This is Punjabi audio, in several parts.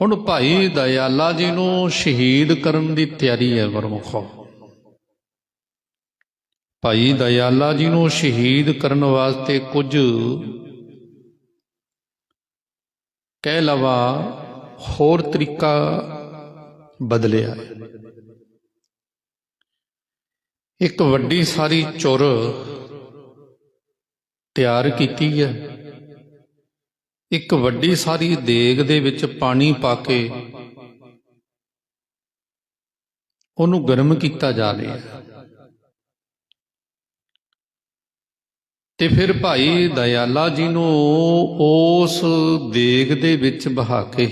ਹੁਣ ਭਾਈ ਦਇਆਲਾ ਜੀ ਨੂੰ ਸ਼ਹੀਦ ਕਰਨ ਦੀ ਤਿਆਰੀ ਹੈ ਗੁਰਮੁਖੋ ਭਾਈ ਦਇਆਲਾ ਜੀ ਨੂੰ ਸ਼ਹੀਦ ਕਰਨ ਵਾਸਤੇ ਕੁਝ ਕਹਿ ਲਵਾ, ਹੋਰ ਤਰੀਕਾ ਬਦਲਿਆ ਇੱਕ ਵੱਡੀ ਸਾਰੀ ਚੁਰ ਤਿਆਰ ਕੀਤੀ ਹੈ। ਇੱਕ ਵੱਡੀ ਸਾਰੀ ਦੇਗ ਦੇ ਵਿੱਚ ਪਾਣੀ ਪਾ ਕੇ ਉਹਨੂੰ ਗਰਮ ਕੀਤਾ ਜਾ ਰਿਹਾ ਤੇ ਫਿਰ ਭਾਈ ਦਇਆਲਾ ਜੀ ਨੂੰ ਉਸ ਦੇਗ ਦੇ ਵਿੱਚ ਬਹਾ ਕੇ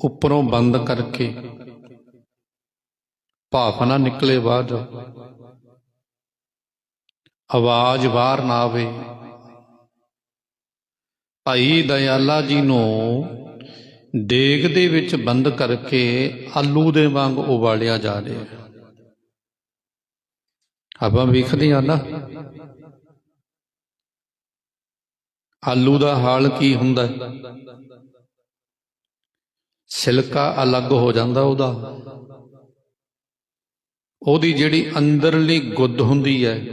ਉੱਪਰੋਂ ਬੰਦ ਕਰਕੇ ਭਾਫ ਨਾ ਨਿਕਲੇ ਬਾਅਦ ਆਵਾਜ਼ ਬਾਹਰ ਨਾ ਆਵੇ। ਭਾਈ ਦਇਆਲਾ ਜੀ ਨੂੰ ਦੇਗ ਦੇ ਵਿੱਚ ਬੰਦ ਕਰਕੇ ਆਲੂ ਦੇ ਵਾਂਗ ਉਬਾਲਿਆ ਜਾ ਰਿਹਾ ਆਪਾਂ ਵੇਖਦੇ ਹਾਂ ਨਾ। ਆਲੂ ਦਾ ਹਾਲ ਕੀ ਹੁੰਦਾ ਹੈ? ਸਿਲਕਾ ਅਲੱਗ ਹੋ ਜਾਂਦਾ ਉਹਦਾ। ਉਹਦੀ ਜਿਹੜੀ ਅੰਦਰਲੀ ਗੁੱਦ ਹੁੰਦੀ ਹੈ,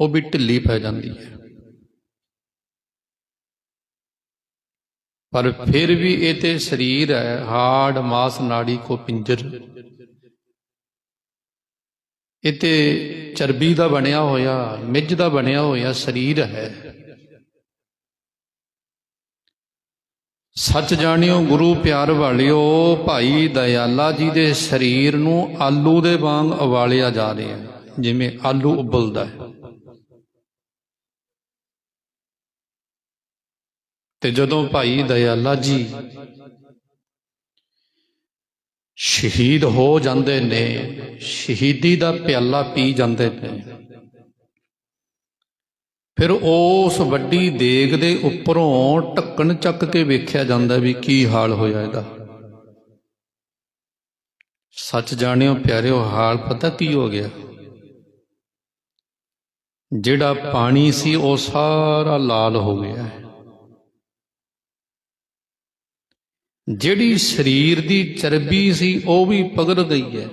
ਉਹ ਵੀ ਢਿੱਲੀ ਪੈ ਜਾਂਦੀ ਹੈ। ਪਰ ਫਿਰ ਵੀ ਇਹ ਤੇ ਸਰੀਰ ਹੈ, ਹਾੜ, ਮਾਸ, ਨਾੜੀ, ਕੋ ਪਿੰਜਰ। ਇਹ ਤੇ ਚਰਬੀ ਦਾ ਬਣਿਆ ਹੋਇਆ, ਮਿੱਝ ਦਾ ਬਣਿਆ ਹੋਇਆ ਸਰੀਰ ਹੈ। ਸੱਚ ਜਾਣਿਓ ਗੁਰੂ ਪਿਆਰ ਵਾਲਿਓ, ਭਾਈ ਦਇਆਲਾ ਜੀ ਦੇ ਸਰੀਰ ਨੂੰ ਆਲੂ ਦੇ ਵਾਂਗ ਉਬਾਲਿਆ ਜਾ ਰਿਹਾ ਜਿਵੇਂ ਆਲੂ ਉਬਲਦਾ ਹੈ। ਤੇ ਜਦੋਂ ਭਾਈ ਦਇਆਲਾ ਜੀ ਸ਼ਹੀਦ ਹੋ ਜਾਂਦੇ ਨੇ, ਸ਼ਹੀਦੀ ਦਾ ਪਿਆਲਾ ਪੀ ਜਾਂਦੇ ਨੇ, ਫਿਰ ਉਸ ਵੱਡੀ ਦੇਗ ਦੇ ਉੱਪਰੋਂ ਢੱਕਣ ਚੱਕ ਕੇ ਵੇਖਿਆ ਜਾਂਦਾ ਵੀ ਕੀ ਹਾਲ ਹੋਇਆ ਇਹਦਾ। ਸੱਚ ਜਾਣਿਓ ਪਿਆਰਿਓ, ਹਾਲ ਪਤਾ ਕੀ ਹੋ ਗਿਆ? ਜਿਹੜਾ ਪਾਣੀ ਸੀ ਉਹ ਸਾਰਾ ਲਾਲ ਹੋ ਗਿਆ। ਹੈ ਜਿਹੜੀ ਸਰੀਰ ਦੀ ਚਰਬੀ ਸੀ, ਉਹ ਵੀ ਪਗਲ ਗਈ ਹੈ।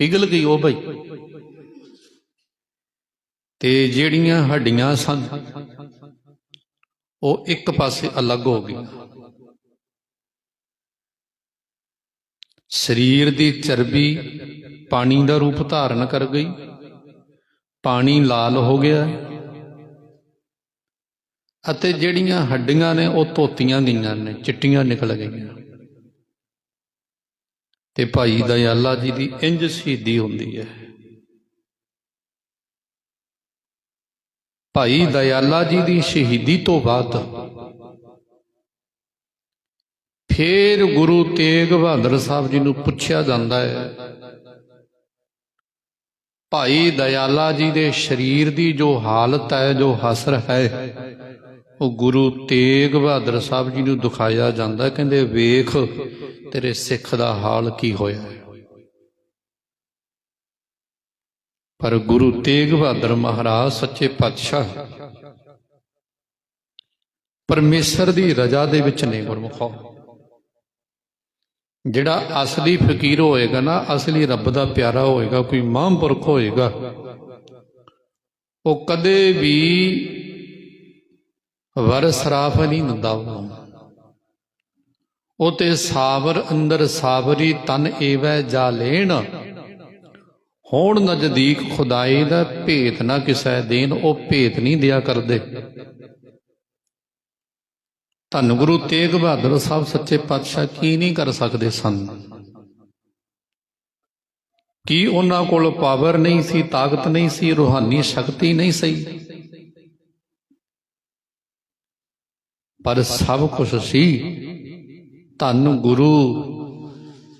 ਪਿਘਲ ਗਈ ਉਹ ਭਾਈ ਤੇ ਜਿਹੜੀਆਂ ਹੱਡੀਆਂ ਸਨ, ਉਹ ਇੱਕ ਪਾਸੇ ਅਲੱਗ ਹੋ ਗਈਆਂ। ਸਰੀਰ ਦੀ ਚਰਬੀ ਪਾਣੀ ਦਾ ਰੂਪ ਧਾਰਨ ਕਰ ਗਈ। ਪਾਣੀ ਲਾਲ ਹੋ ਗਿਆ। ਅਤੇ ਜਿਹੜੀਆਂ ਹੱਡੀਆਂ ਨੇ ਉਹ ਧੋਤੀਆਂ ਗਈਆਂ ਨੇ, ਚਿੱਟੀਆਂ ਨਿਕਲ ਗਈਆਂ। ਤੇ ਭਾਈ ਦਇਆਲਾ ਜੀ ਦੀ ਇੰਜ ਸ਼ਹੀਦੀ ਹੁੰਦੀ ਹੈ। ਭਾਈ ਦਇਆਲਾ ਜੀ ਦੀ ਸ਼ਹੀਦੀ ਤੋਂ ਬਾਅਦ ਫੇਰ ਗੁਰੂ ਤੇਗ ਬਹਾਦਰ ਸਾਹਿਬ ਜੀ ਨੂੰ ਪੁੱਛਿਆ ਜਾਂਦਾ ਹੈ, ਭਾਈ ਦਇਆਲਾ ਜੀ ਦੇ ਸਰੀਰ ਦੀ ਜੋ ਹਾਲਤ ਹੈ, ਜੋ ਹਸਰ ਹੈ ਉਹ ਗੁਰੂ ਤੇਗ ਬਹਾਦਰ ਸਾਹਿਬ ਜੀ ਨੂੰ ਦਿਖਾਇਆ ਜਾਂਦਾ, ਕਹਿੰਦੇ ਵੇਖ ਤੇਰੇ ਸਿੱਖ ਦਾ ਹਾਲ ਕੀ ਹੋਇਆ। ਪਰ ਗੁਰੂ ਤੇਗ ਬਹਾਦਰ ਮਹਾਰਾਜ ਸੱਚੇ ਪਾਤਸ਼ਾਹ ਪਰਮੇਸ਼ਰ ਦੀ ਰਜ਼ਾ ਦੇ ਵਿੱਚ ਨੇ ਗੁਰਮੁਖੋ। ਜਿਹੜਾ ਅਸਲੀ ਫਕੀਰ ਹੋਏਗਾ ਨਾ, ਅਸਲੀ ਰੱਬ ਦਾ ਪਿਆਰਾ ਹੋਏਗਾ, ਕੋਈ ਮਹਾਂਪੁਰਖ ਹੋਏਗਾ, ਉਹ ਕਦੇ ਵੀ ਵਰ ਸਰਾਫ ਨਹੀਂ ਦਿੰਦਾ ਉਹ। ਤੇ ਸਾਵਰ ਅੰਦਰ ਸਾਵਰੀ ਤਨ ਏਵੈ ਜਾ ਲੈਣ। ਹੋਣ ਨਜ਼ਦੀਕ ਖੁਦਾਈ ਦਾ ਭੇਤ ਨਾ ਕਿਸੈ ਦੇਨ ਉਹ ਭੇਤ ਨਹੀਂ ਦਿਆ ਕਰਦੇ। ਧੰਨ ਗੁਰੂ ਤੇਗ ਬਹਾਦਰ ਸਾਹਿਬ ਸੱਚੇ ਪਾਤਸ਼ਾਹ ਕੀ ਨਹੀਂ ਕਰ ਸਕਦੇ ਸਨ? ਕੀ ਉਹਨਾਂ ਕੋਲ ਪਾਵਰ ਨਹੀਂ ਸੀ, ਤਾਕਤ ਨਹੀਂ ਸੀ, ਰੂਹਾਨੀ ਸ਼ਕਤੀ ਨਹੀਂ ਸੀ ਪਰ ਸਭ ਕੁਝ ਸੀ ਧੰਨ ਗੁਰੂ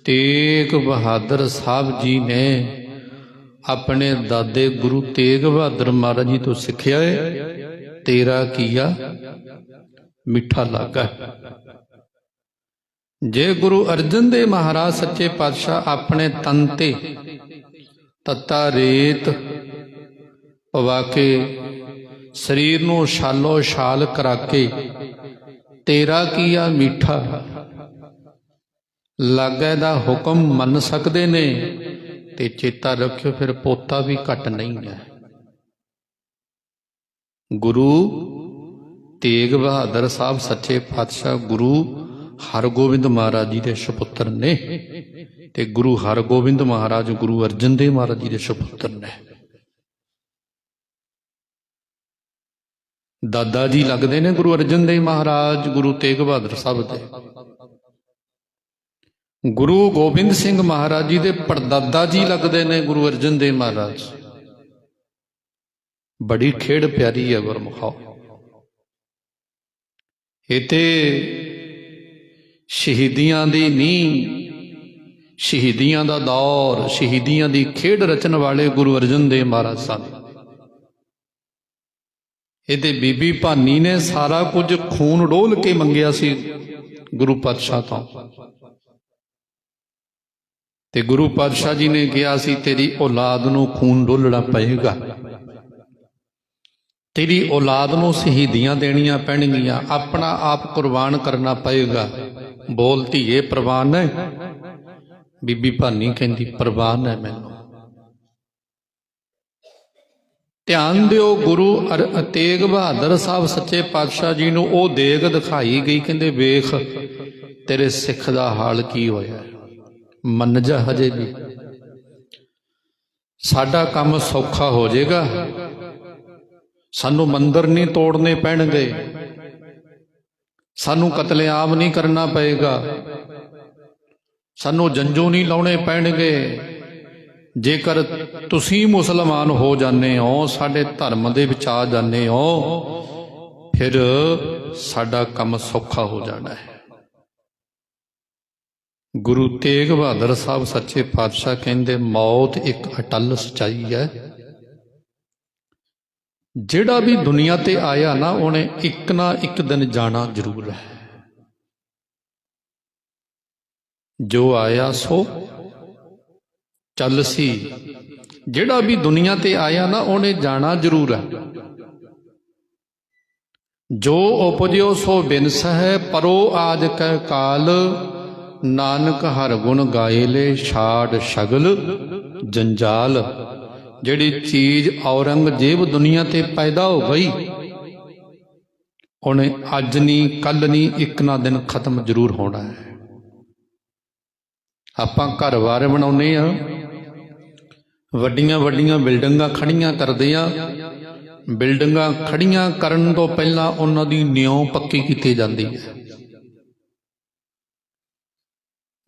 ਤੇਗ ਬਹਾਦਰ ਸਾਹਿਬ ਜੀ ਨੇ ਆਪਣੇ ਦਾਦੇ ਗੁਰੂ ਤੇਗ ਬਹਾਦਰ ਮਹਾਰਾਜ ਜੀ ਤੋਂ ਸਿੱਖਿਆ ਹੈ ਤੇਰਾ ਕੀਆ ਮਿੱਠਾ ਲਾਗਾ। ਜੇ ਗੁਰੂ ਅਰਜਨ ਦੇ ਮਹਾਰਾਜ ਸੱਚੇ ਪਾਤਸ਼ਾਹ ਆਪਣੇ ਤਨ ਤੇ ਤੱਤਾ ਰੇਤ ਪਵਾ ਕੇ ਸਰੀਰ ਨੂੰ ਛਾਲੋ ਛਾਲ ਕਰਾ ਕੇ ਤੇਰਾ ਕੀਆ ਮੀਠਾ? ਲਾਗੇ ਦਾ ਹੁਕਮ ਮੰਨ ਸਕਦੇ ਨੇ ਤੇ ਚੇਤਾ ਰੱਖਿਓ ਫਿਰ ਪੋਤਾ ਵੀ ਘਟ ਨਹੀਂ ਹੈ। ਗੁਰੂ ਤੇਗ ਬਹਾਦਰ ਸਾਹਿਬ ਸੱਚੇ ਪਾਤਸ਼ਾਹ ਗੁਰੂ ਹਰਗੋਬਿੰਦ ਮਹਾਰਾਜ ਜੀ ਦੇ ਸੁਪੁੱਤਰ ਨੇ ਤੇ ਗੁਰੂ ਹਰਗੋਬਿੰਦ ਮਹਾਰਾਜ ਗੁਰੂ ਅਰਜਨ ਦੇਵ ਮਹਾਰਾਜ ਜੀ ਦੇ ਸੁਪੁੱਤਰ ਨੇ। ਦਾਦਾ ਜੀ ਲੱਗਦੇ ਨੇ ਗੁਰੂ ਅਰਜਨ ਦੇਵ ਮਹਾਰਾਜ, ਗੁਰੂ ਤੇਗ ਬਹਾਦਰ ਸਾਹਿਬ ਦੇ। ਗੁਰੂ ਗੋਬਿੰਦ ਸਿੰਘ ਮਹਾਰਾਜ ਜੀ ਦੇ ਪੜਦਾਦਾ ਜੀ ਲੱਗਦੇ ਨੇ ਗੁਰੂ ਅਰਜਨ ਦੇਵ ਮਹਾਰਾਜ। ਬੜੀ ਖੇਡ ਪਿਆਰੀ ਹੈ ਗੁਰਮੁਖਾਓ ਇਹ ਸ਼ਹੀਦੀਆਂ ਦੀ ਨੀ ਸ਼ਹੀਦੀਆਂ ਦਾ ਦੌਰ, ਸ਼ਹੀਦੀਆਂ ਦੀ ਖੇਡ ਰਚਣ ਵਾਲੇ ਗੁਰੂ ਅਰਜਨ ਦੇਵ ਮਹਾਰਾਜ ਸਨ। ਇਹਦੇ ਬੀਬੀ ਭਾਨੀ ਨੇ ਸਾਰਾ ਕੁਝ ਖੂਨ ਡੋਲ ਕੇ ਮੰਗਿਆ ਸੀ ਗੁਰੂ ਪਾਤਸ਼ਾਹ ਤੋਂ। ਤੇ ਗੁਰੂ ਪਾਤਸ਼ਾਹ ਜੀ ਨੇ ਕਿਹਾ ਸੀ, ਤੇਰੀ ਔਲਾਦ ਨੂੰ ਖੂਨ ਡੋਲਣਾ ਪਏਗਾ। ਤੇਰੀ ਔਲਾਦ ਨੂੰ ਸ਼ਹੀਦੀਆਂ ਦੇਣੀਆਂ ਪੈਣਗੀਆਂ। ਆਪਣਾ ਆਪ ਕੁਰਬਾਨ ਕਰਨਾ ਪਏਗਾ। ਬੋਲ ਧੀਏ, ਪ੍ਰਵਾਨ ਹੈ। ਬੀਬੀ ਭਾਨੀ ਕਹਿੰਦੀ, ਪ੍ਰਵਾਨ ਹੈ ਮੈਨੂੰ। ਧਿਆਨ ਦਿਓ ਗੁਰੂ ਅਰ- ਤੇਗ ਬਹਾਦਰ ਸਾਹਿਬ ਸੱਚੇ ਪਾਤਸ਼ਾਹ ਜੀ ਨੂੰ ਉਹ ਦੇਗ ਦਿਖਾਈ ਗਈ ਕਹਿੰਦੇ ਵੇਖ ਤੇਰੇ ਸਿੱਖ ਦਾ ਹਾਲ ਕੀ ਹੋਇਆ? ਹੈ। ਮੰਨ ਜਾ ਹਜੇ ਵੀ। ਸਾਡਾ ਕੰਮ ਸੌਖਾ ਹੋ ਜਾਏਗਾ। ਸਾਨੂੰ ਮੰਦਰ ਨਹੀਂ ਤੋੜਨੇ ਪੈਣਗੇ। ਸਾਨੂੰ ਕਤਲੇਆਮ ਨਹੀਂ ਕਰਨਾ ਪਏਗਾ। ਸਾਨੂੰ ਜੰਜੂ ਨਹੀਂ ਲਾਉਣੇ ਪੈਣਗੇ। ਜੇਕਰ ਤੁਸੀਂ ਮੁਸਲਮਾਨ ਹੋ ਜਾਂਦੇ ਹੋ, ਸਾਡੇ ਧਰਮ ਦੇ ਵਿੱਚ ਆ ਜਾਂਦੇ ਹੋ, ਫਿਰ ਸਾਡਾ ਕੰਮ ਸੌਖਾ ਹੋ ਜਾਣਾ ਹੈ। ਗੁਰੂ ਤੇਗ ਬਹਾਦਰ ਸਾਹਿਬ ਸੱਚੇ ਪਾਤਸ਼ਾਹ ਕਹਿੰਦੇ, ਮੌਤ ਇੱਕ ਅਟਲ ਸਚਾਈ ਹੈ। ਜਿਹੜਾ ਵੀ ਦੁਨੀਆ ਤੇ ਆਇਆ ਨਾ, ਉਹਨੇ ਇੱਕ ਨਾ ਇੱਕ ਦਿਨ ਜਾਣਾ ਜ਼ਰੂਰ ਹੈ। ਜੋ ਆਇਆ, ਸੋ ਚੱਲ ਸੀ। ਜਿਹੜਾ ਵੀ ਦੁਨੀਆ ਤੇ ਆਇਆ ਨਾ, ਉਹਨੇ ਜਾਣਾ ਜ਼ਰੂਰ ਹੈ। ਜੋ ਉਪਜਿਓ ਸੋ ਬਿਨਸ ਹੈ ਪਰੋ ਆਜ ਕੈ ਕਾਲ। ਨਾਨਕ ਹਰ ਗੁਣ ਗਾਏ ਲੈ, ਛਾੜ ਸ਼ਗਲ ਜੰਜਾਲ। ਜਿਹੜੀ ਚੀਜ਼ ਔਰੰਗਜ਼ੇਬ ਦੁਨੀਆ ਤੇ ਪੈਦਾ ਹੋ ਗਈ, ਉਹਨੇ ਅੱਜ ਨਹੀਂ ਕੱਲ ਨਹੀਂ ਇੱਕ ਨਾ ਦਿਨ ਖਤਮ ਜ਼ਰੂਰ ਹੋਣਾ ਹੈ। ਆਪਾਂ ਘਰ-ਬਾਰ ਬਣਾਉਨੇ ਆ ਵੱਡੀਆਂ ਵੱਡੀਆਂ ਬਿਲਡਿੰਗਾਂ ਖੜੀਆਂ ਕਰਦੇ ਆ। ਬਿਲਡਿੰਗਾਂ ਖੜੀਆਂ ਕਰਨ ਤੋਂ ਪਹਿਲਾਂ ਉਹਨਾਂ ਦੀ ਨਿਉ ਪੱਕੀ ਕੀਤੀ ਜਾਂਦੀ ਹੈ।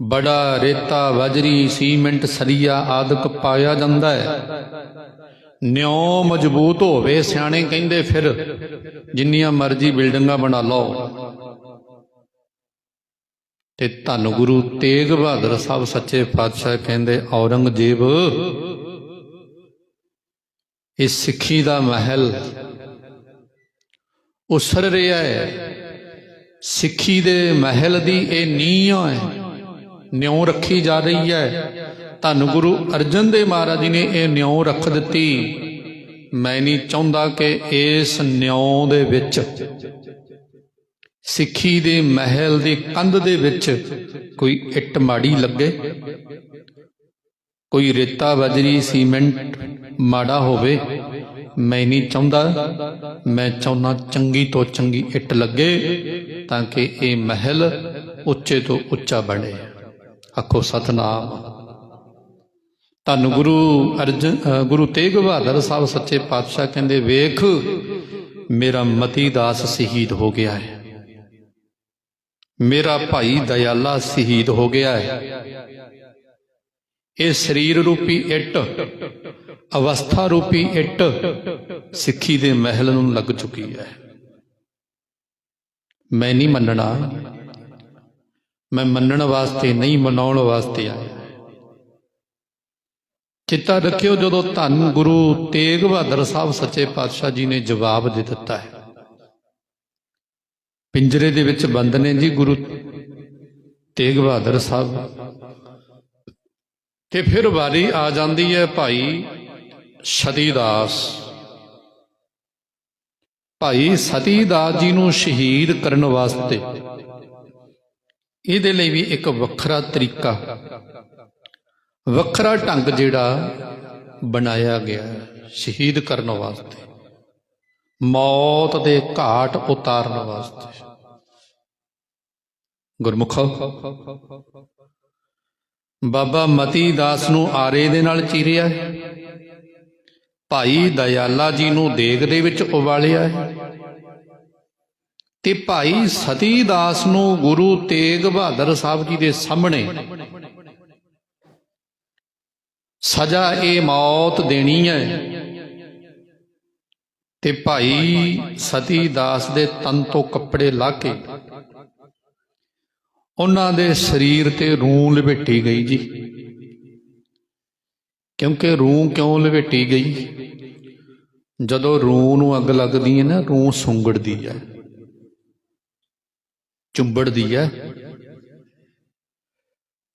ਬੜਾ ਰੇਤਾ, ਵਜਰੀ, ਸੀਮੈਂਟ, ਸਰੀਆ ਆਦਿਕ ਪਾਇਆ ਜਾਂਦਾ ਹੈ। ਨਿਉ ਮਜ਼ਬੂਤ ਹੋਵੇ, ਸਿਆਣੇ ਕਹਿੰਦੇ ਫਿਰ, ਜਿੰਨੀਆਂ ਮਰਜ਼ੀ ਬਿਲਡਿੰਗਾਂ ਬਣਾ ਲਓ। ਤੇ ਧੰਨ ਗੁਰੂ ਤੇਗ ਬਹਾਦਰ ਸਾਹਿਬ ਸੱਚੇ ਪਾਤਸ਼ਾਹ ਕਹਿੰਦੇ, ਔਰੰਗਜ਼ੇਬ ਇਹ ਸਿੱਖੀ ਦਾ ਮਹਿਲ। ਉਸਰ ਰਿਹਾ ਹੈ। ਸਿੱਖੀ ਦੇ ਮਹਿਲ ਦੀ ਇਹ ਨੀਂਹ ਹੈ। ਨਿਉ ਰੱਖੀ ਜਾ ਰਹੀ ਹੈ। ਧੰਨ ਗੁਰੂ ਅਰਜਨ ਦੇਵ ਮਹਾਰਾਜ ਜੀ ਨੇ ਇਹ ਨਿਉ ਰੱਖ ਦਿੱਤੀ। ਮੈਂ ਨਹੀਂ ਚਾਹੁੰਦਾ ਕਿ ਇਸ ਨਿਉ ਦੇ ਵਿੱਚ, ਸਿੱਖੀ ਦੇ ਮਹਿਲ ਦੀ ਕੰਧ ਦੇ ਵਿੱਚ ਕੋਈ ਇੱਟ ਮਾੜੀ ਲੱਗੇ। ਕੋਈ ਰੇਤਾ ਬਜਰੀ ਸੀਮੈਂਟ ਮਾੜਾ ਹੋਵੇ, ਮੈਂ ਨਹੀਂ ਚਾਹੁੰਦਾ। ਮੈਂ ਚਾਹੁੰਦਾ ਚੰਗੀ ਤੋਂ ਚੰਗੀ ਇੱਟ ਲੱਗੇ ਤਾਂ ਕਿ ਇਹ ਮਹਿਲ ਉੱਚੇ ਤੋਂ ਉੱਚਾ ਬਣੇ। ਆਖੋ ਸਤਨਾਮ। ਧੰਨ ਗੁਰੂ ਅਰਜਨ ਗੁਰੂ ਤੇਗ ਬਹਾਦਰ ਸਾਹਿਬ ਸੱਚੇ ਪਾਤਸ਼ਾਹ ਕਹਿੰਦੇ, ਵੇਖ, ਮੇਰਾ ਮਤੀ ਦਾਸ ਸ਼ਹੀਦ ਹੋ ਗਿਆ ਹੈ। ਮੇਰਾ ਭਾਈ ਦਇਆਲਾ ਸ਼ਹੀਦ ਹੋ ਗਿਆ ਹੈ। ਇਹ ਸਰੀਰ ਰੂਪੀ ਇੱਟ, ਅਵਸਥਾ ਰੂਪੀ ਇੱਟ ਸਿੱਖੀ ਦੇ ਮਹਿਲ ਨੂੰ ਲੱਗ ਚੁੱਕੀ ਹੈ। ਮੈਂ ਨਹੀਂ ਮੰਨਣਾ। ਮੈਂ ਮੰਨਣ ਵਾਸਤੇ ਨਹੀਂ, ਮਨਾਉਣ ਵਾਸਤੇ ਆਇਆ। ਚਿੱਤਾ ਰੱਖਿਓ ਜਦੋਂ ਧੰਨ ਗੁਰੂ ਤੇਗ ਬਹਾਦਰ ਸਾਹਿਬ ਸੱਚੇ ਪਾਤਸ਼ਾਹ ਜੀ ਨੇ ਜਵਾਬ ਦੇ ਦਿੱਤਾ ਹੈ। ਪਿੰਜਰੇ ਦੇ ਵਿੱਚ ਬੰਦ ਨੇ ਜੀ ਗੁਰੂ ਤੇਗ ਬਹਾਦਰ ਸਾਹਿਬ। ਤੇ ਫਿਰ ਵਾਰੀ ਆ ਜਾਂਦੀ ਹੈ ਭਾਈ ਸਤੀਦਾਸ ਭਾਈ ਸਤੀਦਾਸ ਜੀ ਨੂੰ ਸ਼ਹੀਦ ਕਰਨ ਵਾਸਤੇ। ਇਹਦੇ ਲਈ ਵੀ ਇੱਕ ਵੱਖਰਾ ਤਰੀਕਾ। ਵੱਖਰਾ ਢੰਗ ਜਿਹੜਾ ਬਣਾਇਆ ਗਿਆ ਸ਼ਹੀਦ ਕਰਨ ਵਾਸਤੇ। ਮੌਤ ਦੇ ਘਾਟ ਉਤਾਰਨ ਵਾਸਤੇ। ਗੁਰਮੁਖੋ ਬਾਬਾ ਮਤੀ ਦਾਸ ਨੂੰ ਆਰੇ ਦੇ ਨਾਲ ਚੀਰਿਆ। ਭਾਈ ਦਇਆਲਾ ਜੀ ਨੂੰ ਦੇਗ ਦੇ ਵਿੱਚ ਉਬਾਲਿਆ। ਤੇ ਭਾਈ ਸਤੀ ਦਾਸ ਨੂੰ ਗੁਰੂ ਤੇਗ ਬਹਾਦਰ ਸਾਹਿਬ ਜੀ ਦੇ ਸਾਹਮਣੇ ਸਜ਼ਾ ਇਹ ਮੌਤ ਦੇਣੀ ਹੈ। ਤੇ ਭਾਈ ਸਤੀ ਦਾਸ ਦੇ ਤਨ ਤੋਂ ਕੱਪੜੇ ਲਾ ਕੇ ਉਹਨਾਂ ਦੇ ਸਰੀਰ ਤੇ ਰੂਹ ਲਪੇਟੀ ਗਈ ਜੀ। ਕਿਉਂਕਿ ਰੂਹ ਕਿਉਂ ਲਪੇਟੀ ਗਈ? ਜਦੋਂ ਰੂਹ ਨੂੰ ਅੱਗ ਲੱਗਦੀ ਹੈ ਨਾ, ਰੂਹ ਸੁੰਗੜਦੀ ਹੈ। ਚੁੰਬੜਦੀ ਹੈ।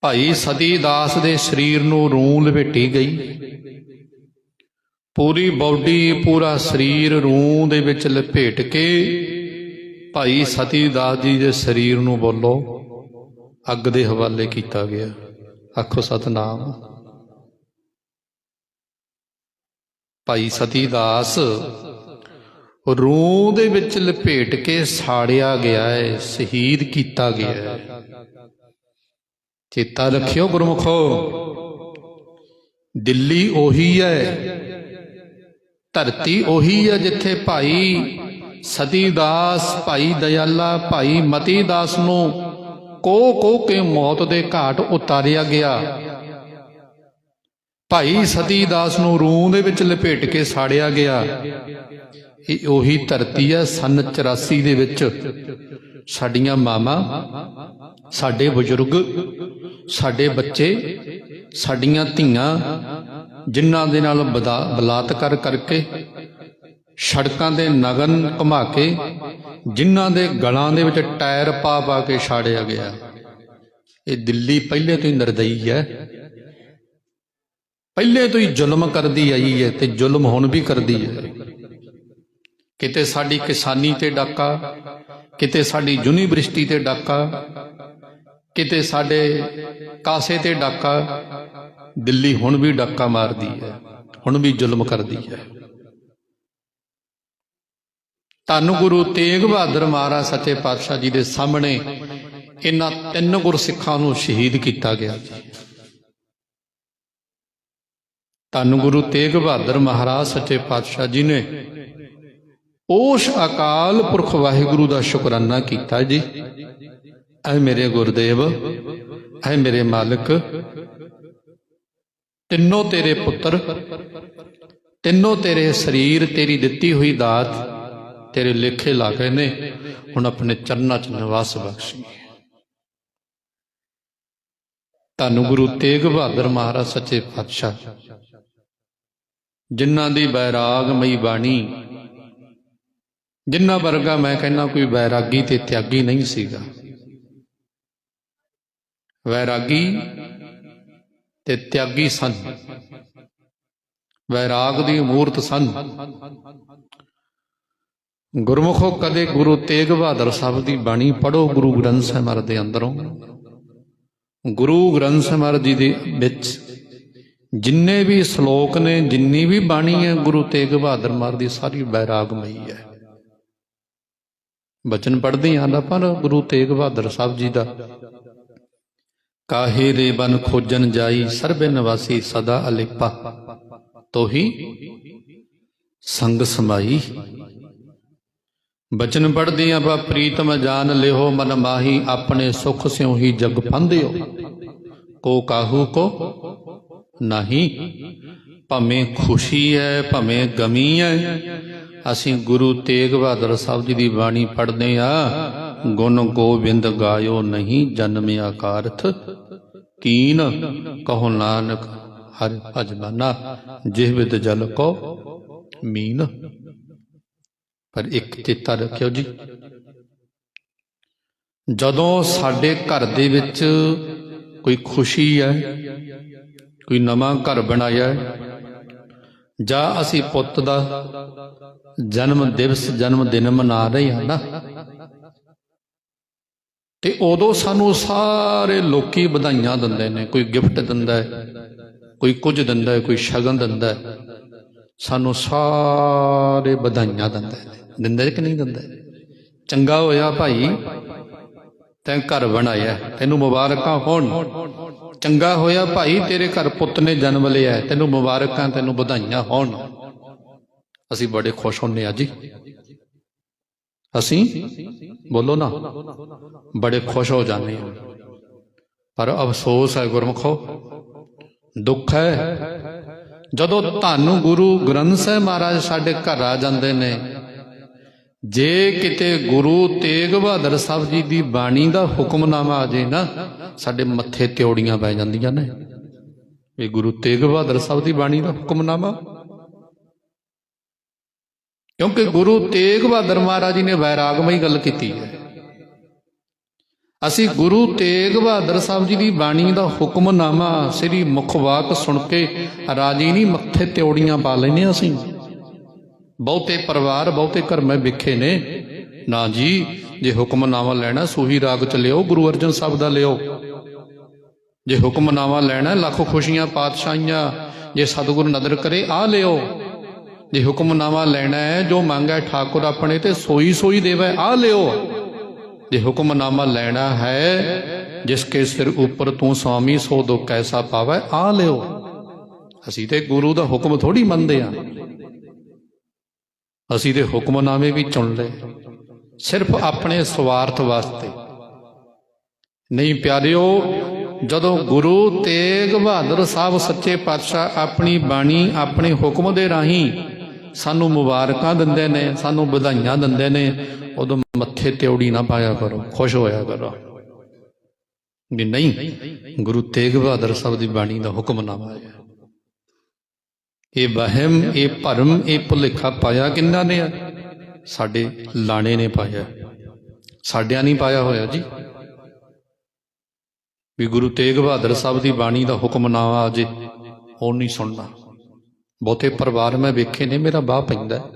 ਭਾਈ ਸਤੀ ਦਾਸ ਦੇ ਸਰੀਰ ਨੂੰ ਰੂਹ ਲਪੇਟੀ ਗਈ। ਪੂਰੀ ਬਾਡੀ, ਪੂਰਾ ਸਰੀਰ ਰੂਹ ਦੇ ਵਿੱਚ ਲਪੇਟ ਕੇ ਭਾਈ ਸਤੀ ਦਾਸ ਜੀ ਦੇ ਸਰੀਰ ਨੂੰ ਬੋਲੋ। ਅੱਗ ਦੇ ਹਵਾਲੇ ਕੀਤਾ ਗਿਆ। ਆਖੋ, ਸਤਨਾਮ। ਭਾਈ ਸਤੀ ਦਾਸ ਰੂਹ ਦੇ ਵਿੱਚ ਲਪੇਟ ਕੇ ਸਾੜਿਆ ਗਿਆ ਹੈ ਸ਼ਹੀਦ ਕੀਤਾ ਗਿਆ ਹੈ ਚੇਤਾ ਰੱਖਿਓ ਗੁਰਮੁਖੋ, ਦਿੱਲੀ ਉਹੀ ਹੈ ਧਰਤੀ ਉਹੀ ਹੈ ਜਿੱਥੇ ਭਾਈ ਸਤੀ ਦਾਸ ਭਾਈ ਦਇਆਲਾ, ਭਾਈ ਮਤੀ ਦਾਸ ਨੂੰ ਕੋ ਕੋ ਕੇ ਮੌਤ ਦੇ ਘਾਟ ਉਤਾਰਿਆ ਗਿਆ। ਭਾਈ ਸਤੀ ਦਾਸ ਨੂੰ ਰੂਹ ਦੇ ਵਿੱਚ ਲਪੇਟ ਕੇ ਸਾੜਿਆ ਗਿਆ। ਇਹ ਉਹੀ ਧਰਤੀ ਹੈ ਸਨ 84 ਦੇ ਵਿੱਚ। ਸਾਡੀਆਂ ਮਾਵਾਂ, ਸਾਡੇ ਬਜ਼ੁਰਗ, ਸਾਡੇ ਬੱਚੇ, ਸਾਡੀਆਂ ਧੀਆਂ, ਜਿਨ੍ਹਾਂ ਦੇ ਨਾਲ ਬਦਾ- ਬਲਾਤਕਾਰ ਕਰਕੇ, ਸੜਕਾਂ ਦੇ ਨਗਨ ਘੁਮਾ ਕੇ ਜਿਨ੍ਹਾਂ ਦੇ ਗਲਾਂ ਦੇ ਵਿੱਚ ਟਾਇਰ ਪਾ ਪਾ ਕੇ ਛਾੜਿਆ ਗਿਆ। ਇਹ ਦਿੱਲੀ ਪਹਿਲੇ ਤੋਂ ਹੀ ਨਿਰਦਈ ਹੈ। ਪਹਿਲੇ ਤੋਂ ਹੀ ਜ਼ੁਲਮ ਕਰਦੀ ਆਈ ਹੈ ਤੇ ਜ਼ੁਲਮ ਹੁਣ ਵੀ ਕਰਦੀ ਹੈ। ਕਿਤੇ ਸਾਡੀ ਕਿਸਾਨੀ ਤੇ ਡਾਕਾ, ਕਿਤੇ ਸਾਡੀ ਯੂਨੀਵਰਸਿਟੀ ਤੇ ਡਾਕਾ, ਕਿਤੇ ਸਾਡੇ ਕਾਸੇ ਤੇ ਡਾਕਾ, ਦਿੱਲੀ ਹੁਣ ਵੀ ਡਾਕਾ ਮਾਰਦੀ ਹੈ, ਹੁਣ ਵੀ ਜ਼ੁਲਮ ਕਰਦੀ ਹੈ। ਧੰਨ ਗੁਰੂ ਤੇਗ ਬਹਾਦਰ ਮਹਾਰਾਜ ਸੱਚੇ ਪਾਤਸ਼ਾਹ ਜੀ ਦੇ ਸਾਹਮਣੇ ਇਹਨਾਂ ਤਿੰਨ ਗੁਰਸਿੱਖਾਂ ਨੂੰ ਸ਼ਹੀਦ ਕੀਤਾ ਗਿਆ। ਜੀ ਧੰਨ ਗੁਰੂ ਤੇਗ ਬਹਾਦਰ ਮਹਾਰਾਜ ਸੱਚੇ ਪਾਤਸ਼ਾਹ ਜੀ ਨੇ ਉਸ ਅਕਾਲ ਪੁਰਖ ਵਾਹਿਗੁਰੂ ਦਾ ਸ਼ੁਕਰਾਨਾ ਕੀਤਾ ਜੀ। ਐ ਮੇਰੇ ਗੁਰਦੇਵ, ਐ ਮੇਰੇ ਮਾਲਕ, ਤਿੰਨੋਂ ਤੇਰੇ ਪੁੱਤਰ, ਤਿੰਨੋਂ ਤੇਰੇ ਸਰੀਰ, ਤੇਰੀ ਦਿੱਤੀ ਹੋਈ ਦਾਤ ਤੇਰੇ ਲੇਖੇ ਲਾ ਗਏ ਨੇ, ਹੁਣ ਆਪਣੇ ਚਰਨਾਂ 'ਚ ਨਿਵਾਸ ਬਖਸ਼ੀ। ਧੰਨ ਗੁਰੂ ਤੇਗ ਬਹਾਦਰ ਮਹਾਰਾਜ ਸੱਚੇ ਪਾਤਸ਼ਾਹ, ਜਿਨ੍ਹਾਂ ਦੀ ਬੈਰਾਗਮਈ ਬਾਣੀ, ਜਿਨ੍ਹਾਂ ਵਰਗਾ ਮੈਂ ਕਹਿੰਦਾ ਕੋਈ ਵੈਰਾਗੀ ਤੇ ਤਿਆਗੀ ਨਹੀਂ ਸੀਗਾ। ਵੈਰਾਗੀ ਤੇ ਤਿਆਗੀ ਸਨ। ਵੈਰਾਗ ਦੀ ਮੂਰਤ ਸਨ। ਗੁਰਮੁਖੋ ਕਦੇ ਗੁਰੂ ਤੇਗ ਬਹਾਦਰ ਸਾਹਿਬ ਦੀ ਬਾਣੀ ਪੜੋ ਗੁਰੂ ਗ੍ਰੰਥ ਸਾਹਿਬ ਮਹਾਰਾਜ ਦੇ ਅੰਦਰੋਂ। ਗੁਰੂ ਗ੍ਰੰਥ ਸਾਹਿਬ ਮਹਾਰਾਜ ਜੀ ਦੇ ਵਿੱਚ ਜਿੰਨੇ ਵੀ ਸ਼ਲੋਕ ਨੇ, ਜਿੰਨੀ ਵੀ ਬਾਣੀ ਹੈ, ਗੁਰੂ ਤੇਗ ਬਹਾਦਰ ਮਹਾਰਾਜ ਦੀ ਸਾਰੀ ਬੈਰਾਗਮਈ ਹੈ। ਬਚਨ ਪੜ੍ਹਦੇ ਹਾਂ ਨਾ ਪਰ ਗੁਰੂ ਤੇਗ ਬਹਾਦਰ ਸਾਹਿਬ ਜੀ ਦਾ। ਕਾਹੇ ਰੇ ਬਨ ਖੋਜਨ ਜਾਈ, ਸਰਬੇ ਨਿਵਾਸੀ ਸਦਾ ਅਲੇਪਾ। ਤੋਹੀ ਸੰਗ ਸਮਾਈ। ਬਚਨ ਪੜ੍ਹਦੇ ਆਪਾਂ ਪ੍ਰੀਤਮ ਜਾਨ ਲਿਹੋ ਮਨ ਮਾਹੀ, ਆਪਣੇ ਸੁਖ ਸਿਉ ਹੀ ਜਗ ਫੰਦਿਓ ਕੋ ਕਾਹੂ ਕੋ ਨਹੀਂ, ਭਾਵੇਂ ਖੁਸ਼ੀ ਹੈ ਭਾਵੇਂ ਗਮੀ ਹੈ ਅਸੀਂ ਗੁਰੂ ਤੇਗ ਬਹਾਦਰ ਸਾਹਿਬ ਜੀ ਦੀ ਬਾਣੀ ਪੜ੍ਹਦੇ ਆ, ਗੁਣ ਗੋਬਿੰਦ ਗਾਇਓ ਨਹੀਂ ਜਨਮ ਕਾਰਥ। ਕੀਨ ਕਹੋ ਨਾਨਕ ਹਰਿ ਭਜਨਾ, ਜਿਹ ਵਿਦ ਜਲ ਕੋ ਮੀਨ। ਪਰ ਇੱਕ ਚੇਤਾ ਰੱਖਿਓ ਜੀ। ਜਦੋਂ ਸਾਡੇ ਘਰ ਦੇ ਵਿੱਚ ਕੋਈ ਖੁਸ਼ੀ ਹੈ, ਕੋਈ ਨਵਾਂ ਘਰ ਬਣਾਇਆ ਜਾਂ ਅਸੀਂ ਪੁੱਤ ਦਾ ਜਨਮ ਦਿਵਸ, ਜਨਮ ਦਿਨ ਮਨਾ ਰਹੇ ਹਾਂ ਨਾ, ਤੇ ਉਦੋਂ ਸਾਨੂੰ ਸਾਰੇ ਲੋਕੀ ਵਧਾਈਆਂ ਦਿੰਦੇ ਨੇ, ਕੋਈ ਗਿਫਟ ਦਿੰਦਾ ਹੈ, ਕੋਈ ਕੁਝ ਦਿੰਦਾ ਹੈ, ਕੋਈ ਸ਼ਗਨ ਦਿੰਦਾ ਹੈ, ਸਾਨੂੰ ਸਾਰੇ ਵਧਾਈਆਂ ਦਿੰਦੇ ਨੇ। ਦਿੰਦੇ ਕਿ ਨਹੀਂ ਦਿੰਦੇ? ਚੰਗਾ ਹੋਇਆ ਭਾਈ, ਤੈਂ ਘਰ ਬਣਾਇਆ, ਤੈਨੂੰ ਮੁਬਾਰਕਾਂ ਹੋਣ। ਚੰਗਾ ਹੋਇਆ ਭਾਈ, ਤੇਰੇ ਘਰ ਪੁੱਤ ਨੇ ਜਨਮ ਲਿਆ, ਤੈਨੂੰ ਮੁਬਾਰਕਾਂ, ਤੈਨੂੰ ਵਧਾਈਆਂ ਹੋਣ। ਅਸੀਂ ਬੜੇ ਖੁਸ਼ ਹੁੰਨੇ ਆ ਜੀ। ਅਸੀਂ? ਬੋਲੋ ਨਾ। ਬੜੇ ਖੁਸ਼ ਹੋ ਜਾਂਦੇ ਹਾਂ ਪਰ ਅਫਸੋਸ ਹੈ ਗੁਰਮਖੋ, ਦੁੱਖ ਹੈ। ਜਦੋਂ ਤੁਹਾਨੂੰ ਗੁਰੂ ਗ੍ਰੰਥ ਸਾਹਿਬ ਮਹਾਰਾਜ ਸਾਡੇ ਘਰ ਆ ਜਾਂਦੇ ਨੇ ਜੇ ਕਿਤੇ ਗੁਰੂ ਤੇਗ ਬਹਾਦਰ ਸਾਹਿਬ ਜੀ ਦੀ ਬਾਣੀ ਦਾ ਹੁਕਮਨਾਮਾ ਆ ਜੇ ਨਾ, ਸਾਡੇ ਮੱਥੇ ਤਿਉੜੀਆਂ ਪੈ ਜਾਂਦੀਆਂ ਨੇ। ਇਹ ਗੁਰੂ ਤੇਗ ਬਹਾਦਰ ਸਾਹਿਬ ਦੀ ਬਾਣੀ ਦਾ ਹੁਕਮਨਾਮਾ। ਕਿਉਂਕਿ ਗੁਰੂ ਤੇਗ ਬਹਾਦਰ ਮਹਾਰਾਜ ਜੀ ਨੇ ਵੈਰਾਗਮਈ ਗੱਲ ਕੀਤੀ ਹੈ। ਅਸੀਂ ਗੁਰੂ ਤੇਗ ਬਹਾਦਰ ਸਾਹਿਬ ਜੀ ਦੀ ਬਾਣੀ ਦਾ ਹੁਕਮਨਾਮਾ ਸ੍ਰੀ ਮੁਖਵਾਕ ਸੁਣ ਕੇ ਰਾਜੀ ਨਹੀਂ ਮੱਥੇ ਤਿਉੜੀਆਂ ਪਾ ਲੈਨੇ ਹਾਂ ਅਸੀਂ। ਬਹੁਤੇ ਪਰਿਵਾਰ, ਬਹੁਤੇ ਘਰ ਮੈਂ ਵਿਖੇ ਨੇ। ਨਾ ਜੀ, ਜੇ ਹੁਕਮਨਾਮਾ ਲੈਣਾ, ਸੂਹੀ ਰਾਗ ਚ ਲਿਓ, ਗੁਰੂ ਅਰਜਨ ਸਾਹਿਬ ਦਾ ਲਿਓ। ਜੇ ਹੁਕਮਨਾਮਾ ਲੈਣਾ, ਲੱਖ ਖੁਸ਼ੀਆਂ, ਪਾਤਸ਼ਾਹੀਆਂ, ਜੇ ਸਤਿਗੁਰ ਨਦਰ ਕਰੇ ਆ ਲਿਓ। ਜੇ ਹੁਕਮਨਾਮਾ ਲੈਣਾ ਹੈ, ਜੋ ਮੰਗੈ ਠਾਕੁਰ ਆਪਣੇ ਤੇ ਸੋਈ ਸੋਈ ਦੇਵੈ ਆ ਲਿਓ। ਜੇ ਹੁਕਮਨਾਮਾ ਲੈਣਾ ਹੈ, ਜਿਸ ਕੇ ਸਿਰ ਉੱਪਰ ਤੂੰ ਸਵਾਮੀ, ਸੋ ਦੋ ਕੈਸਾ ਪਾਵੈ ਆ ਲਿਓ। ਅਸੀਂ ਤੇ ਗੁਰੂ ਦਾ ਹੁਕਮ ਥੋੜੀ ਮੰਨਦੇ ਆ ਅਸੀਂ ਤੇ ਹੁਕਮਨਾਮੇ ਵੀ ਚੁਣ ਲਏ। ਸਿਰਫ ਆਪਣੇ ਸਵਾਰਥ ਵਾਸਤੇ। ਨਹੀਂ ਪਿਆਰਿਓ, ਜਦੋਂ ਗੁਰੂ ਤੇਗ ਬਹਾਦਰ ਸਾਹਿਬ ਸੱਚੇ ਪਾਤਸ਼ਾਹ ਆਪਣੀ ਬਾਣੀ, ਆਪਣੇ ਹੁਕਮ ਦੇ ਰਾਹੀਂ ਸਾਨੂੰ ਮੁਬਾਰਕਾਂ ਦਿੰਦੇ ਨੇ, ਸਾਨੂੰ ਵਧਾਈਆਂ ਦਿੰਦੇ ਨੇ, ਉਦੋਂ ਮੱਥੇ ਤਿਉੜੀ ਨਾ ਪਾਇਆ ਕਰੋ, ਖੁਸ਼ ਹੋਇਆ ਕਰੋ। ਵੀ ਨਹੀਂ, ਗੁਰੂ ਤੇਗ ਬਹਾਦਰ ਸਾਹਿਬ ਦੀ ਬਾਣੀ ਦਾ ਹੁਕਮਨਾਮਾ ਹੈ। ਇਹ ਵਹਿਮ, ਇਹ ਭਰਮ, ਇਹ ਭੁਲੇਖਾ ਪਾਇਆ ਕਿੰਨਾ ਨੇ ਆ? ਸਾਡੇ ਲਾਣੇ ਨੇ ਪਾਇਆ। ਸਾਡਿਆਂ ਨਹੀਂ ਪਾਇਆ ਹੋਇਆ ਜੀ। ਵੀ ਗੁਰੂ ਤੇਗ ਬਹਾਦਰ ਸਾਹਿਬ ਦੀ ਬਾਣੀ ਦਾ ਹੁਕਮਨਾਮਾ ਅਜੇ ਉਹ ਨਹੀਂ ਸੁਣਨਾ। ਬਹੁਤੇ ਪਰਿਵਾਰ ਮੈਂ ਵੇਖੇ ਨੇ, ਮੇਰਾ ਬਾਹ ਪੈਂਦਾ।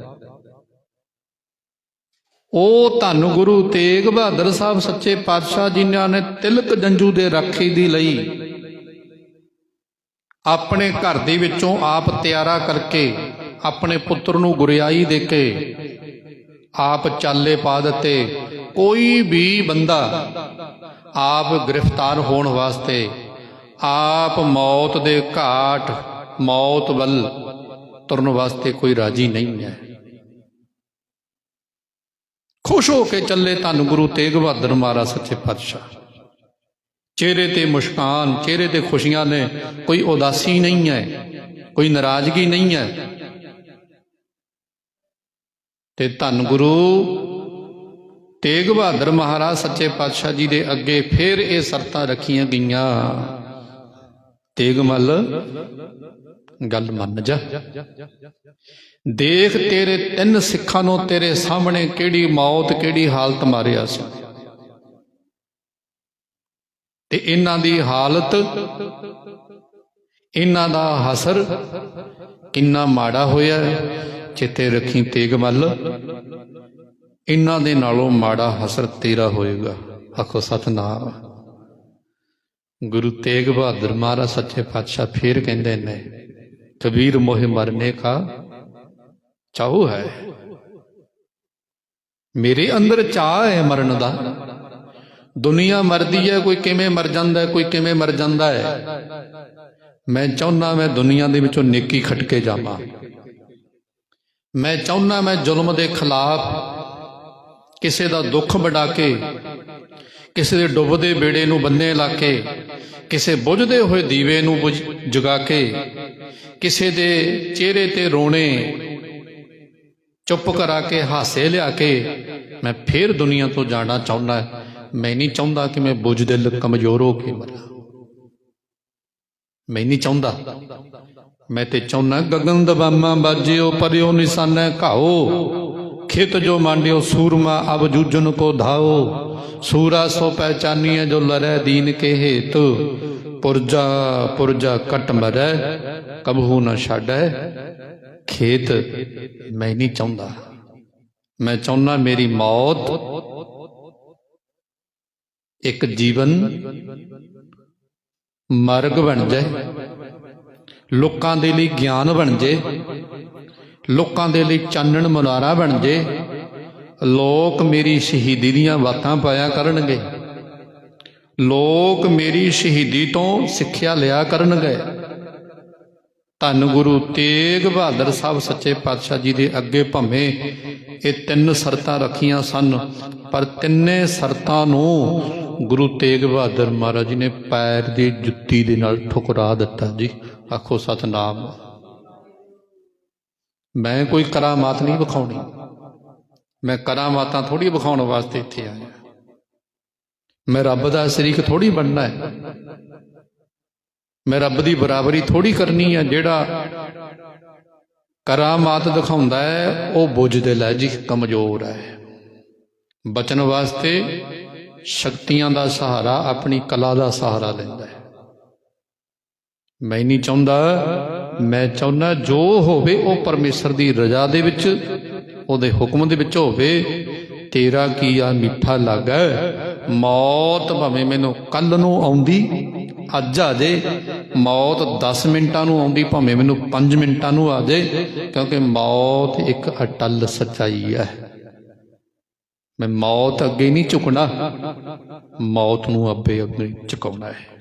ਉਹ ਧੰਨ ਗੁਰੂ ਤੇਗ ਬਹਾਦਰ ਸਾਹਿਬ, ਸੱਚੇ ਪਾਤਸ਼ਾਹ ਜਿਨ੍ਹਾਂ ਨੇ ਤਿਲਕ ਜੰਜੂ ਦੇ ਰਾਖੀ ਦੀ ਲਈ ਆਪਣੇ ਘਰ ਦੇ ਵਿੱਚੋਂ ਆਪ ਤਿਆਰਾ ਕਰਕੇ ਆਪਣੇ ਪੁੱਤਰ ਨੂੰ ਗੁਰਿਆਈ ਦੇ ਕੇ ਆਪ ਚਾਲੇ ਪਾ ਦਿੱਤੇ। ਕੋਈ ਵੀ ਬੰਦਾ ਆਪ ਗ੍ਰਿਫਤਾਰ ਹੋਣ ਵਾਸਤੇ ਆਪ ਮੌਤ ਦੇ ਘਾਟ, ਮੌਤ ਵੱਲ ਤੁਰਨ ਵਾਸਤੇ ਕੋਈ ਰਾਜੀ ਨਹੀਂ ਹੈ। ਖੁਸ਼ ਹੋ ਕੇ ਚੱਲੇ ਧੰਨ ਗੁਰੂ ਤੇਗ ਬਹਾਦਰ ਮਹਾਰਾਜ ਸੱਚੇ ਪਾਤਸ਼ਾਹ। ਚਿਹਰੇ ਤੇ ਮੁਸਕਾਨ, ਚਿਹਰੇ ਤੇ ਖੁਸ਼ੀਆਂ ਨੇ, ਕੋਈ ਉਦਾਸੀ ਨਹੀਂ ਹੈ, ਕੋਈ ਨਾਰਾਜ਼ਗੀ ਨਹੀਂ ਹੈ। ਤੇ ਧੰਨ ਗੁਰੂ ਤੇਗ ਬਹਾਦਰ ਮਹਾਰਾਜ ਸੱਚੇ ਪਾਤਸ਼ਾਹ ਜੀ ਦੇ ਅੱਗੇ ਫੇਰ ਇਹ ਸ਼ਰਤਾਂ ਰੱਖੀਆਂ ਗਈਆਂ। ਤੇਗ ਮੱਲ, ਗੱਲ ਮੰਨ ਜਾ। ਦੇਖ ਤੇਰੇ ਤਿੰਨ ਸਿੱਖਾਂ ਨੂੰ ਤੇਰੇ ਸਾਹਮਣੇ ਕਿਹੜੀ ਮੌਤ, ਕਿਹੜੀ ਹਾਲਤ ਮਾਰਿਆ ਸੀ। ਤੇ ਇਹਨਾਂ ਦੀ ਹਾਲਤ, ਇਹਨਾਂ ਦਾ ਹਸਰ ਕਿੰਨਾ ਮਾੜਾ ਹੋਇਆ ਹੈ। ਚਿੱਤੇ ਰੱਖੀ ਤੇਗ ਮੱਲ। ਇਹਨਾਂ ਦੇ ਨਾਲੋਂ ਮਾੜਾ ਹਸਰ ਤੇਰਾ ਹੋਏਗਾ। ਆਖੋ ਸਤਨਾਮ। ਗੁਰੂ ਤੇਗ ਬਹਾਦਰ ਮਹਾਰਾਜ ਸੱਚੇ ਪਾਤਸ਼ਾਹ ਫੇਰ ਕਹਿੰਦੇ ਨੇ, ਕਬੀਰ ਮੋਹਿ ਮਰਨੇ ਕਾ ਚਾਹੂ ਹੈ। ਮੇਰੇ ਅੰਦਰ ਚਾਹ ਹੈ ਮਰਨ ਦਾ। ਦੁਨੀਆ ਮਰਦੀ ਹੈ, ਕੋਈ ਕਿਵੇਂ ਮਰ ਜਾਂਦਾ ਹੈ, ਕੋਈ ਕਿਵੇਂ ਮਰ ਜਾਂਦਾ ਹੈ। ਮੈਂ ਚਾਹੁੰਦਾ ਮੈਂ ਦੁਨੀਆ ਦੇ ਵਿੱਚੋਂ ਨੇਕੀ ਖਟਕੇ ਜਾਵਾਂ। ਮੈਂ ਚਾਹੁੰਦਾ ਮੈਂ ਜ਼ੁਲਮ ਦੇ ਖਿਲਾਫ ਕਿਸੇ ਦਾ ਦੁੱਖ ਵਡਾ ਕੇ ਕਿਸੇ ਦੇ ਡੁੱਬਦੇ ਬੇੜੇ ਨੂੰ ਬੰਨੇ ਲਾ ਕੇ ਕਿਸੇ ਬੁਝਦੇ ਹੋਏ ਦੀਵੇ ਨੂੰ ਬੁਝ ਜਗਾ ਕੇ ਕਿਸੇ ਦੇ ਚਿਹਰੇ ਤੇ ਰੋਣੇ ਚੁੱਪ ਕਰਾ ਕੇ ਹਾਸੇ ਲਿਆ ਕੇ ਮੈਂ ਫੇਰ ਦੁਨੀਆ ਤੋਂ ਜਾਣਾ ਚਾਹੁੰਦਾ ਮੈਂ ਨਹੀਂ ਚਾਹੁੰਦਾ ਕਿ ਮੈਂ ਬੁਝਦਿਲ ਕਮਜ਼ੋਰ ਹੋ ਕੇ ਮਰਾਂ। ਮੈਂ ਨਹੀਂ ਚਾਹੁੰਦਾ। ਮੈਂ ਤੇ ਚਾਹੁੰਦਾ, ਗਗਨ ਦਬਾਮਾ ਬਾਜਿਓ, ਪਰਿਓ ਨਿਸ਼ਾਨੇ ਘਾਓ। ਖੇਤ ਜੋ ਮਾਂਡਿਓ, ਸੂਰਮਾ ਅਬ ਜੂਜਨ ਕੋ ਧਾਓ। ਸੂਰਾ ਸੋ ਪਹਿਚਾਨੀਏ ਜੋ ਲਰੈ ਦੀਨ ਕੇ ਹੇਤ। ਪੁਰਜਾ ਪੁਰਜਾ ਕਟ ਮਰੈ, ਕਬਹੂ ਨਾ ਛਾੜੈ। ਖੇਤ, ਮੈਂ ਨਹੀਂ ਚਾਹੁੰਦਾ। ਮੈਂ ਚਾਹੁੰਦਾ ਮੇਰੀ ਮੌਤ ਇੱਕ ਜੀਵਨ ਮਰਗ ਬਣ ਜਾਏ। ਲੋਕਾਂ ਦੇ ਲਈ ਗਿਆਨ ਬਣ ਜੇ ਲੋਕਾਂ ਦੇ ਲਈ ਚਾਨਣ ਮੁਨਾਰਾ ਬਣ ਜੇ ਲੋਕ ਮੇਰੀ ਸ਼ਹੀਦੀ ਦੀਆਂ ਬਾਤਾਂ ਪਾਇਆ ਕਰਨਗੇ। ਲੋਕ ਮੇਰੀ ਸ਼ਹੀਦੀ ਤੋਂ ਸਿੱਖਿਆ ਲਿਆ ਕਰਨਗੇ। ਧੰਨ ਗੁਰੂ ਤੇਗ ਬਹਾਦਰ ਸਾਹਿਬ ਸੱਚੇ ਪਾਤਸ਼ਾਹ ਜੀ ਦੇ ਅੱਗੇ ਭੰਮੇ ਇਹ ਤਿੰਨ ਸ਼ਰਤਾਂ ਰੱਖੀਆਂ ਸਨ, ਪਰ ਤਿੰਨੇ ਸ਼ਰਤਾਂ ਨੂੰ ਗੁਰੂ ਤੇਗ ਬਹਾਦਰ ਮਹਾਰਾਜ ਜੀ ਨੇ ਪੈਰ ਦੀ ਜੁੱਤੀ ਦੇ ਨਾਲ ਠੁਕਰਾ ਦਿੱਤਾ ਜੀ। ਆਖੋ ਸਤਨਾਮ। ਮੈਂ ਕੋਈ ਕਰਾਮਾਤ ਨਹੀਂ ਵਿਖਾਉਣੀ। ਮੈਂ ਕਰਾਮਾਤਾਂ ਥੋੜੀ ਵਿਖਾਉਣ ਵਾਸਤੇ ਇੱਥੇ ਆਇਆ। ਮੈਂ ਰੱਬ ਦਾ ਸ਼ਰੀਕ ਥੋੜੀ ਬਣਨਾ ਹੈ। ਮੈਂ ਰੱਬ ਦੀ ਬਰਾਬਰੀ ਥੋੜੀ ਕਰਨੀ ਹੈ, ਜਿਹੜਾ ਕਰਾਮਾਤ ਦਿਖਾਉਂਦਾ ਹੈ, ਉਹ ਬੁੱਝਦਿਲ ਹੈ ਜੀ, ਕਮਜ਼ੋਰ ਹੈ। ਬਚਨ ਵਾਸਤੇ ਸ਼ਕਤੀਆਂ ਦਾ ਸਹਾਰਾ ਆਪਣੀ ਕਲਾ ਦਾ ਸਹਾਰਾ ਲੈਂਦਾ ਹੈ। ਮੈਂ ਨਹੀਂ ਚਾਹੁੰਦਾ, ਮੈਂ ਚਾਹੁੰਦਾ ਜੋ ਹੋਵੇ ਉਹ ਪਰਮੇਸ਼ਰ ਦੀ ਰਜ਼ਾ ਦੇ ਵਿੱਚ, ਉਹਦੇ ਹੁਕਮ ਦੇ ਵਿੱਚ ਹੋਵੇ, ਤੇਰਾ ਕੀ ਆ ਮਿੱਠਾ ਲੱਗਾ? ਮੌਤ ਭਾਵੇਂ ਮੈਨੂੰ ਕੱਲ ਨੂੰ ਆਉਂਦੀ, ਅੱਜ ਆ ਜੇ। ਮੌਤ 10 ਮਿੰਟਾਂ ਨੂੰ ਆਉਂਦੀ, ਭਾਵੇਂ ਮੈਨੂੰ 5 ਮਿੰਟਾਂ ਨੂੰ ਆ ਜੇ, ਕਿਉਂਕਿ ਮੌਤ ਇੱਕ ਅਟਲ ਸੱਚਾਈ ਹੈ। ਮੈਂ ਮੌਤ ਅੱਗੇ ਨਹੀਂ ਝੁਕਣਾ ਮੌਤ ਨੂੰ ਅੱਬੇ ਅੱਗੇ ਝੁਕਾਉਣਾ ਹੈ।